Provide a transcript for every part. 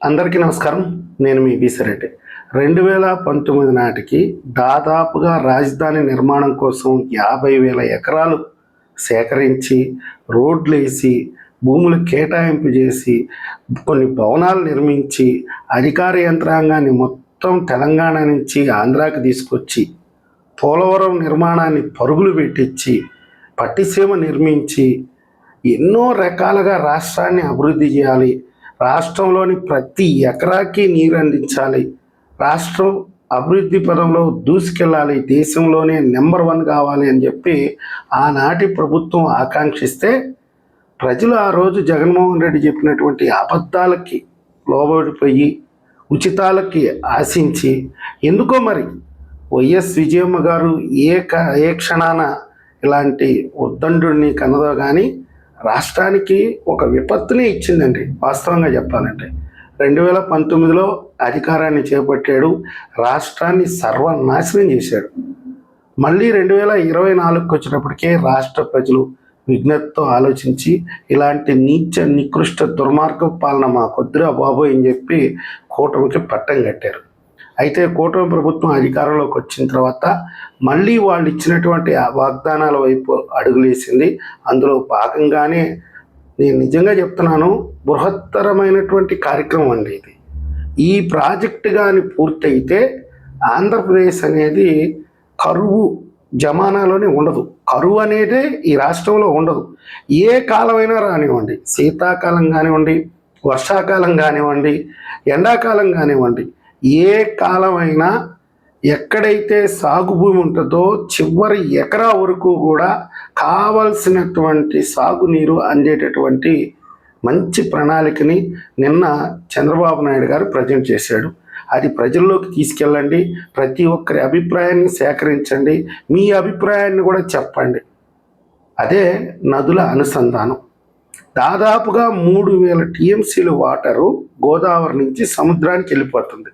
అందరికీ నమస్కారం. నేను మీ బీసరెడ్డి. రెండు వేల పంతొమ్మిది నాటికి దాదాపుగా రాజధాని నిర్మాణం కోసం యాభై వేల ఎకరాలు సేకరించి రోడ్లు వేసి భూములు కేటాయింపు చేసి కొన్ని భవనాలు నిర్మించి అధికార యంత్రాంగాన్ని మొత్తం తెలంగాణ నుంచి ఆంధ్రాకి తీసుకొచ్చి పోలవరం నిర్మాణాన్ని పరుగులు పెట్టించి పట్టిసీమ నిర్మించి ఎన్నో రకాలుగా రాష్ట్రాన్ని అభివృద్ధి చేయాలి రాష్ట్రంలోని ప్రతి ఎకరాకి నీరు అందించాలి. రాష్ట్రం అభివృద్ధి పదంలో దూసుకెళ్ళాలి. దేశంలోనే నెంబర్ వన్ కావాలి అని చెప్పి ఆనాటి ప్రభుత్వం ఆకాంక్షిస్తే ప్రజలు ఆ రోజు జగన్మోహన్ రెడ్డి చెప్పినటువంటి అబద్ధాలకి లోబడిపోయి ఉచితాలకి ఆశించి ఎందుకో మరి వైఎస్ విజయమ్మ గారు ఏ క ఏ క్షణాన ఇలాంటి ఉద్దండుని కన్నదో కానీ రాష్ట్రానికి ఒక విపత్తుని ఇచ్చిందండి వాస్తవంగా చెప్పాలంటే. రెండు వేల పంతొమ్మిదిలో అధికారాన్ని చేపట్టాడు రాష్ట్రాన్ని సర్వనాశనం చేశాడు. మళ్ళీ రెండు వేల ఇరవై నాలుగుకి వచ్చినప్పటికే రాష్ట్ర ప్రజలు విఘ్నతతో ఆలోచించి ఇలాంటి నీచ నికృష్ట దుర్మార్గ పాలన మా కొద్దిరా బాబోయ్ అని చెప్పి కూటమికి పట్టం కట్టారు. అయితే కూటమి ప్రభుత్వం అధికారంలోకి వచ్చిన తర్వాత మళ్ళీ వాళ్ళు ఇచ్చినటువంటి వాగ్దానాల వైపు అడుగులేసింది. అందులో భాగంగానే నేను నిజంగా చెప్తున్నాను బృహత్తరమైనటువంటి కార్యక్రమం అండి ఇది. ఈ ప్రాజెక్ట్ కానీ పూర్తయితే ఆంధ్రప్రదేశ్ అనేది కరువు జమానాలోనే ఉండదు. కరువు అనేది ఈ రాష్ట్రంలో ఉండదు. ఏ కాలమైనా రానివ్వండి. శీతాకాలం కానివ్వండి వర్షాకాలం కానివ్వండి ఎండాకాలం కానివ్వండి ఏ కాలమైనా ఎక్కడైతే సాగు భూమి ఉంటుందో చివరి ఎకరా వరకు కూడా కావలసినటువంటి సాగునీరు అందేటటువంటి మంచి ప్రణాళికని నిన్న చంద్రబాబు నాయుడు గారు ప్రజెంట్ చేశాడు. అది ప్రజల్లోకి తీసుకెళ్ళండి. ప్రతి ఒక్కరి అభిప్రాయాన్ని సేకరించండి. మీ అభిప్రాయాన్ని కూడా చెప్పండి. అదే నదుల అనుసంధానం. దాదాపుగా మూడు వేల టీఎంసీల వాటరు గోదావరి నుంచి సముద్రానికి వెళ్ళిపోతుంది.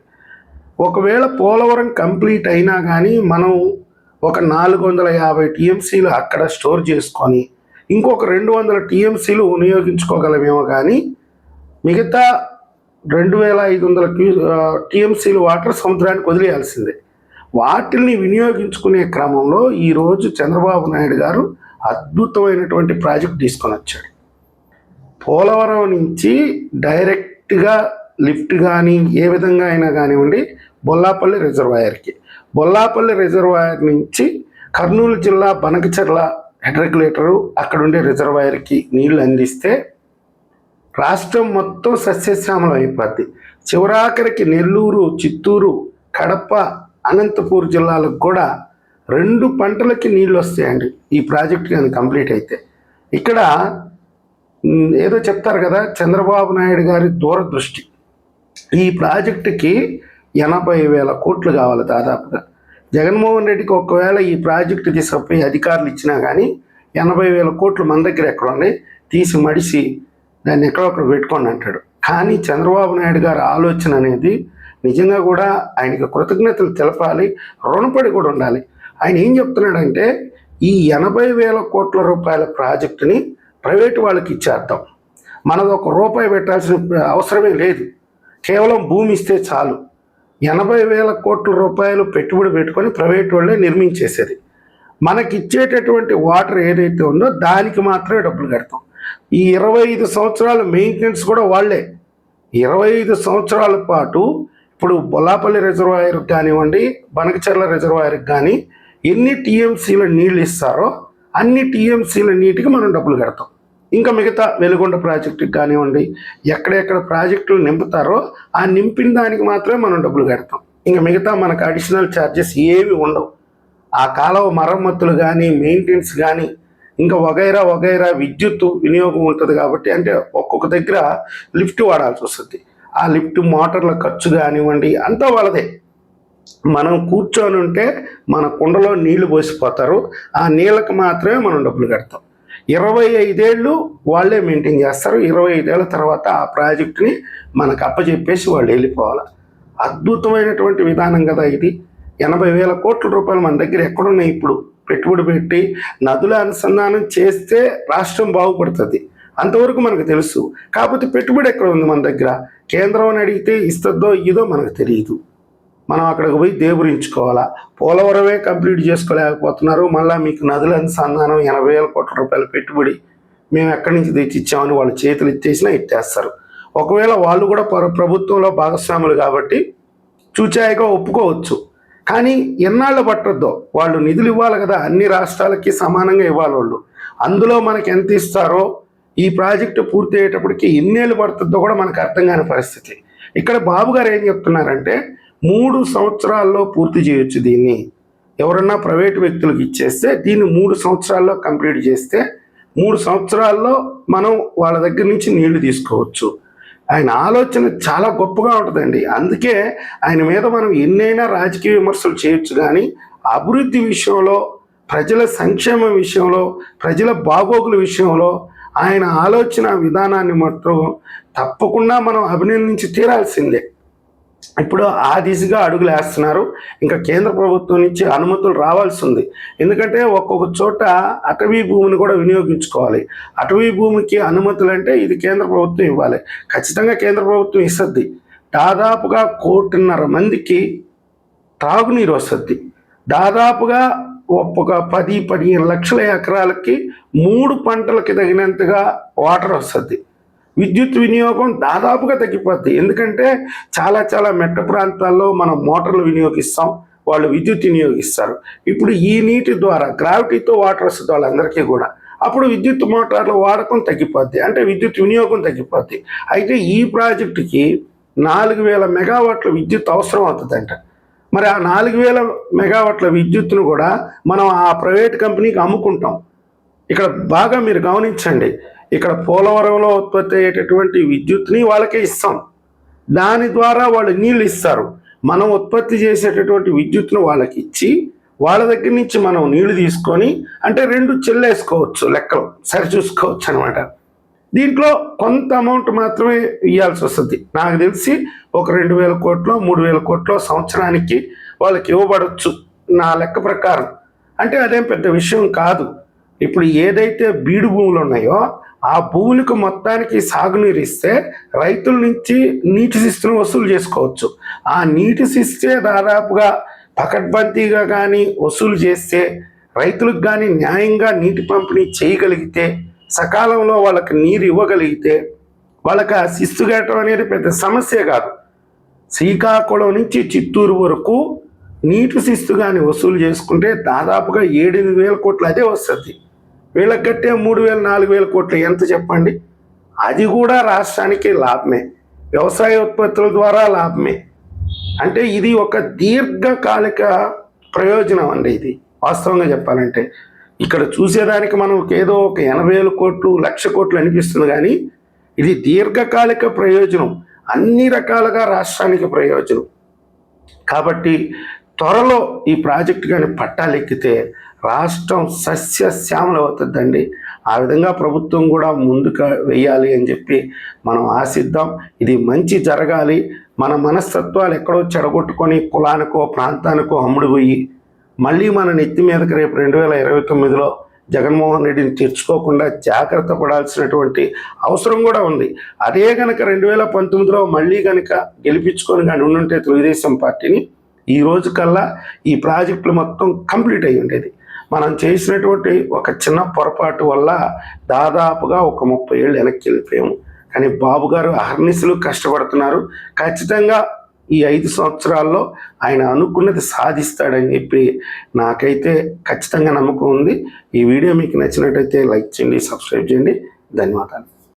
ఒకవేళ పోలవరం కంప్లీట్ అయినా కానీ మనం ఒక నాలుగు వందల యాభై టీఎంసీలు అక్కడ స్టోర్ చేసుకొని ఇంకొక రెండు వందల టీఎంసీలు వినియోగించుకోగలమేమో కానీ మిగతా రెండు వేల ఐదు వందల క్యూ టీఎంసీలు వాటర్ సముద్రానికి వదిలేయాల్సిందే. వాటిల్ని వినియోగించుకునే క్రమంలో ఈరోజు చంద్రబాబు నాయుడు గారు అద్భుతమైనటువంటి ప్రాజెక్ట్ తీసుకొని వచ్చాడు పోలవరం నుంచి డైరెక్ట్గా లిఫ్ట్ కానీ ఏ విధంగా అయినా కానివ్వండి బొల్లాపల్లి రిజర్వాయర్కి. బొల్లాపల్లి రిజర్వాయర్ నుంచి కర్నూలు జిల్లా బనకచెర్ల హెడ్ రెగ్యులేటరు అక్కడుండే రిజర్వాయర్కి నీళ్ళు అందిస్తే రాష్ట్రం మొత్తం సస్యశ్యామలం అయిపోద్ది. చివరాఖరికి నెల్లూరు చిత్తూరు కడప అనంతపూర్ జిల్లాలకు కూడా రెండు పంటలకి నీళ్ళు వస్తాయండి ఈ ప్రాజెక్ట్ కానీ కంప్లీట్ అయితే. ఇక్కడ ఏదో చెప్తారు కదా చంద్రబాబు నాయుడు గారి దూరదృష్టి. ఈ ప్రాజెక్టుకి ఎనభై వేల కోట్లు కావాలి దాదాపుగా. జగన్మోహన్ రెడ్డికి ఒకవేళ ఈ ప్రాజెక్టు తీసుకుపోయి అధికారులు ఇచ్చినా కానీ ఎనభై వేల కోట్లు మన దగ్గర ఎక్కడ ఉన్నాయి? తీసి మడిసి దాన్ని ఎక్కడొక్కడ పెట్టుకోండి అంటాడు. కానీ చంద్రబాబు నాయుడు గారి ఆలోచన అనేది నిజంగా కూడా ఆయనకి కృతజ్ఞతలు తెలపాలి రుణపడి కూడా ఉండాలి. ఆయన ఏం చెప్తున్నాడంటే ఈ ఎనభై వేల కోట్ల రూపాయల ప్రాజెక్టుని ప్రైవేటు వాళ్ళకి ఇచ్చేద్దాం. మనది ఒక రూపాయి పెట్టాల్సిన అవసరమే లేదు. కేవలం భూమి ఇస్తే చాలు. ఎనభై వేల కోట్ల రూపాయలు పెట్టుబడి పెట్టుకొని ప్రైవేట్ వాళ్ళే నిర్మించేసేది. మనకి ఇచ్చేటటువంటి వాటర్ ఏదైతే ఉందో దానికి మాత్రమే డబ్బులు కడతాం. ఈ ఇరవై ఐదు సంవత్సరాల మెయింటెనెన్స్ కూడా వాళ్ళే. ఇరవై ఐదు సంవత్సరాల పాటు ఇప్పుడు బొల్లాపల్లి రిజర్వాయర్కి కానివ్వండి బనకచర్ల రిజర్వాయర్కి కానీ ఎన్ని టీఎంసీల నీళ్ళు ఇస్తారో అన్ని టీఎంసీల నీటికి మనం డబ్బులు కడతాం. ఇంకా మిగతా వెలుగొండ ప్రాజెక్టుకి కానివ్వండి ఎక్కడెక్కడ ప్రాజెక్టులు నింపుతారో ఆ నింపిన దానికి మాత్రమే మనం డబ్బులు కడతాం. ఇంకా మిగతా మనకు అడిషనల్ ఛార్జెస్ ఏవి ఉండవు. ఆ కాలువ మరమ్మతులు కానీ మెయింటెనెన్స్ కానీ ఇంకా వగైరా వగైరా విద్యుత్ వినియోగం ఉంటుంది కాబట్టి అంటే ఒక్కొక్క దగ్గర లిఫ్ట్ వాడాల్సి వస్తుంది. ఆ లిఫ్ట్ మోటార్ల ఖర్చు కానివ్వండి అంతా వాళ్ళదే. మనం కూర్చొని ఉంటే మన కుండలో నీళ్ళు పోసిపోతారు. ఆ నీళ్ళకి మాత్రమే మనం డబ్బులు కడతాం. ఇరవై ఐదేళ్ళు వాళ్ళే మెయింటైన్ చేస్తారు. ఇరవై ఐదేళ్ళ తర్వాత ఆ ప్రాజెక్టుని మనకు అప్పచెప్పేసి వాళ్ళు వెళ్ళిపోవాలి. అద్భుతమైనటువంటి విధానం కదా ఇది. ఎనభై వేల కోట్ల రూపాయలు మన దగ్గర ఎక్కడున్నాయి ఇప్పుడు? పెట్టుబడి పెట్టి నదుల అనుసంధానం చేస్తే రాష్ట్రం బాగుపడుతుంది. అంతవరకు మనకు తెలుసు. కాకపోతే పెట్టుబడి ఎక్కడ ఉంది మన దగ్గర? కేంద్రం అని అడిగితే ఇస్తుందో ఇదో మనకు తెలియదు. మనం అక్కడికి పోయి దేబురించుకోవాలా పోలవరమే కంప్లీట్ చేసుకోలేకపోతున్నారు. మళ్ళీ మీకు నదుల అనుసంధానం ఎనభై వేల కోట్ల రూపాయల పెట్టుబడి మేము ఎక్కడి నుంచి తెచ్చిచ్చామని వాళ్ళ చేతులు ఇచ్చేసినా ఇట్టేస్తారు ఒకవేళ వాళ్ళు కూడా ప్రభుత్వంలో భాగస్వాములు కాబట్టి చూచాయిగా ఒప్పుకోవచ్చు. కానీ ఎన్నాళ్ళు పట్టద్దో? వాళ్ళు నిధులు ఇవ్వాలి కదా. అన్ని రాష్ట్రాలకి సమానంగా ఇవ్వాలి వాళ్ళు అందులో మనకి ఎంత ఇస్తారో ఈ ప్రాజెక్టు పూర్తి అయ్యేటప్పటికి ఎన్నేళ్ళు పడుతుందో కూడా మనకు అర్థం కాని పరిస్థితి. ఇక్కడ బాబు గారు ఏం చెప్తున్నారంటే మూడు సంవత్సరాల్లో పూర్తి చేయొచ్చు దీన్ని. ఎవరన్నా ప్రైవేట్ వ్యక్తులకు ఇచ్చేస్తే దీన్ని మూడు సంవత్సరాల్లో కంప్లీట్ చేస్తే మూడు సంవత్సరాల్లో మనం వాళ్ళ దగ్గర నుంచి నీళ్ళు తీసుకోవచ్చు. ఆయన ఆలోచన చాలా గొప్పగా ఉంటుందండి. అందుకే ఆయన మీద మనం ఎన్నైనా రాజకీయ విమర్శలు చేయొచ్చు కానీ అభివృద్ధి విషయంలో ప్రజల సంక్షేమ విషయంలో ప్రజల బాగోగుల విషయంలో ఆయన ఆలోచన విధానాన్ని మాత్రం తప్పకుండా మనం అభినందించి తీరాల్సిందే. ఇప్పుడు ఆ దిశగా అడుగులు వేస్తున్నారు. ఇంకా కేంద్ర ప్రభుత్వం నుంచి అనుమతులు రావాల్సి ఉంది. ఎందుకంటే ఒక్కొక్క చోట అటవీ భూమిని కూడా వినియోగించుకోవాలి. అటవీ భూమికి అనుమతులు అంటే ఇది కేంద్ర ప్రభుత్వం ఇవ్వాలి. ఖచ్చితంగా కేంద్ర ప్రభుత్వం ఇస్తుంది. దాదాపుగా కోటిన్నర మందికి తాగునీరు వస్తుంది. దాదాపుగా ఒక పది పదిహేను లక్షల ఎకరాలకి మూడు పంటలకి తగినంతగా వాటర్ వస్తుంది. విద్యుత్ వినియోగం దాదాపుగా తగ్గిపోద్ది. ఎందుకంటే చాలా చాలా మెట్ట ప్రాంతాల్లో మనం మోటార్లు వినియోగిస్తాం వాళ్ళు విద్యుత్ వినియోగిస్తారు. ఇప్పుడు ఈ నీటి ద్వారా గ్రావిటీతో వాటర్ వస్తుంది వాళ్ళందరికీ కూడా అప్పుడు విద్యుత్ మోటార్ల వాడకం తగ్గిపోద్ది. అంటే విద్యుత్ వినియోగం తగ్గిపోద్ది. అయితే ఈ ప్రాజెక్టుకి నాలుగు వేల మెగావాట్ల విద్యుత్ అవసరం అవుతుందంట. మరి ఆ నాలుగు వేల మెగావాట్ల విద్యుత్ను కూడా మనం ఆ ప్రైవేట్ కంపెనీకి అమ్ముకుంటాం. ఇక్కడ బాగా మీరు గమనించండి. ఇక్కడ పోలవరంలో ఉత్పత్తి అయ్యేటటువంటి విద్యుత్ని వాళ్ళకే ఇస్తాం. దాని ద్వారా వాళ్ళు నీళ్ళు ఇస్తారు. మనం ఉత్పత్తి చేసేటటువంటి విద్యుత్ను వాళ్ళకి ఇచ్చి వాళ్ళ దగ్గర నుంచి మనం నీళ్ళు తీసుకొని అంటే రెండు చెల్లేసుకోవచ్చు లెక్కలు. సరిచూసుకోవచ్చు అనమాట దీంట్లో కొంత అమౌంట్ మాత్రమే ఇవ్వాల్సి వస్తుంది. నాకు తెలిసి ఒక రెండు వేల కోట్లు మూడు వేల కోట్లు సంవత్సరానికి వాళ్ళకి ఇవ్వబడచ్చు నా లెక్క ప్రకారం. అంటే అదేం పెద్ద విషయం కాదు. ఇప్పుడు ఏదైతే బీడు భూములు ఉన్నాయో ఆ భూములకు మొత్తానికి సాగునీరు ఇస్తే రైతుల నుంచి నీటి శిస్తును వసూలు చేసుకోవచ్చు. ఆ నీటి శిస్తే దాదాపుగా పకడ్బందీగా కానీ వసూలు చేస్తే రైతులకు కానీ న్యాయంగా నీటి పంపిణీ చేయగలిగితే సకాలంలో వాళ్ళకి నీరు ఇవ్వగలిగితే వాళ్ళకి ఆ శిస్తు కట్టడం అనేది పెద్ద సమస్య కాదు. శ్రీకాకుళం నుంచి చిత్తూరు వరకు నీటి శిస్తు కానీ వసూలు చేసుకుంటే దాదాపుగా ఏడెనిమిది వేల కోట్లు అదే వస్తుంది. వీళ్ళకి కట్టే మూడు వేల నాలుగు వేల కోట్లు ఎంత చెప్పండి? అది కూడా రాష్ట్రానికి లాభమే. వ్యవసాయ ఉత్పత్తుల ద్వారా లాభమే. అంటే ఇది ఒక దీర్ఘకాలిక ప్రయోజనం అండి ఇది. వాస్తవంగా చెప్పాలంటే ఇక్కడ చూసేదానికి మనం ఏదో ఒక ఎనభై వేల కోట్లు లక్ష కోట్లు అనిపిస్తుంది కానీ ఇది దీర్ఘకాలిక ప్రయోజనం. అన్ని రకాలుగా రాష్ట్రానికి ప్రయోజనం. కాబట్టి త్వరలో ఈ ప్రాజెక్టు కానీ పట్టాలెక్కితే రాష్ట్రం సస్యశ్యామల అవుతుందండి. ఆ విధంగా ప్రభుత్వం కూడా ముందుకు వెయ్యాలి అని చెప్పి మనం ఆశిద్దాం. ఇది మంచి జరగాలి. మన మనస్తత్వాలు ఎక్కడో చెడగొట్టుకొని కులానికో ప్రాంతానికో అమ్ముడు పోయి మళ్ళీ మన నెత్తి మీదకి రేపు రెండు వేల ఇరవై తొమ్మిదిలో జగన్మోహన్ రెడ్డిని తెచ్చుకోకుండా జాగ్రత్త పడాల్సినటువంటి అవసరం కూడా ఉంది. అదే కనుక రెండు వేల పంతొమ్మిదిలో మళ్ళీ కనుక గెలిపించుకొని కానీ ఉండుంటే తెలుగుదేశం పార్టీని ఈ రోజు కల్లా ఈ ప్రాజెక్టులు మొత్తం కంప్లీట్ అయి ఉండేది. మనం చేసినటువంటి ఒక చిన్న పొరపాటు వల్ల దాదాపుగా ఒక ముప్పై ఏళ్ళు వెనక్కి వెళ్ళిపోయాము. కానీ బాబు గారు అహర్నిశలు కష్టపడుతున్నారు. ఖచ్చితంగా ఈ ఐదు సంవత్సరాల్లో ఆయన అనుకున్నది సాధిస్తాడని చెప్పి నాకైతే ఖచ్చితంగా నమ్మకం ఉంది. ఈ వీడియో మీకు నచ్చినట్టయితే లైక్ చేయండి సబ్స్క్రైబ్ చేయండి. ధన్యవాదాలు.